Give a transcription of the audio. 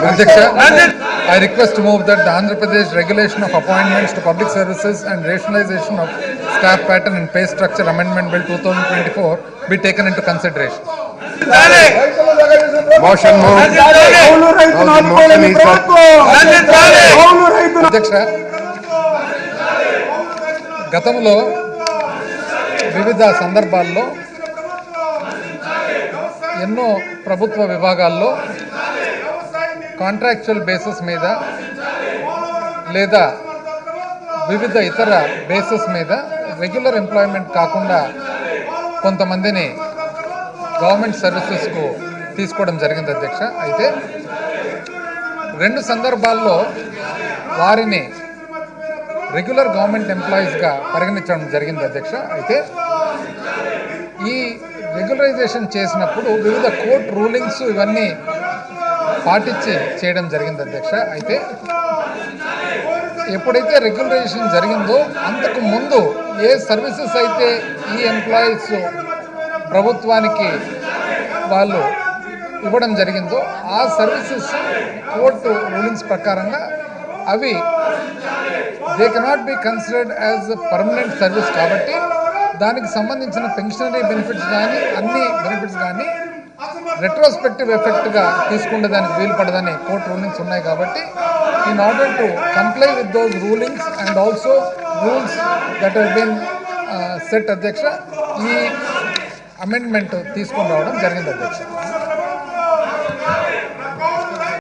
Adhyaksha, I request to move that the Andhra Pradesh regulation of appointments to public services and rationalization of staff pattern and pay structure amendment bill 2024 be taken into consideration. Motion moved. motion is అధ్యక్ష గతంలో వివిధ సందర్భాల్లో ఎన్నో ప్రభుత్వ విభాగాల్లో contractual basis మీద లేదా వివిధ ఇతర బేసిస్ మీద రెగ్యులర్ ఎంప్లాయ్మెంట్ కాకుండా కొంతమందిని గవర్నమెంట్ సర్వీసెస్కు తీసుకోవడం జరిగింది అధ్యక్ష. అయితే రెండు సందర్భాల్లో వారిని రెగ్యులర్ గవర్నమెంట్ ఎంప్లాయీస్గా పరిగణించడం జరిగింది అధ్యక్ష. అయితే ఈ రెగ్యులరైజేషన్ చేసినప్పుడు వివిధ కోర్ట్ రూలింగ్స్ ఇవన్నీ పాటించి చేయడం జరిగింది అధ్యక్ష. అయితే ఎప్పుడైతే రెగ్యులరైజేషన్ జరిగిందో అంతకు ముందు ఏ సర్వీసెస్ అయితే ఈ ఎంప్లాయీస్ ప్రభుత్వానికి వాళ్ళు ఇవ్వడం జరిగిందో ఆ సర్వీసెస్ కోర్టు రూలింగ్స్ ప్రకారంగా అవి they cannot be considered as permanent service కాబట్టి దానికి సంబంధించిన పెన్షనరీ బెనిఫిట్స్ కానీ అన్ని బెనిఫిట్స్ కానీ రెట్రోస్పెక్టివ్ ఎఫెక్ట్గా తీసుకునే దానికి వీలు పడదని కోర్టు రూలింగ్స్ ఉన్నాయి కాబట్టి in order to comply with those rulings and also rules that have been set అధ్యక్ష ఈ అమెండ్మెంట్ తీసుకొని రావడం జరిగింది అధ్యక్ష.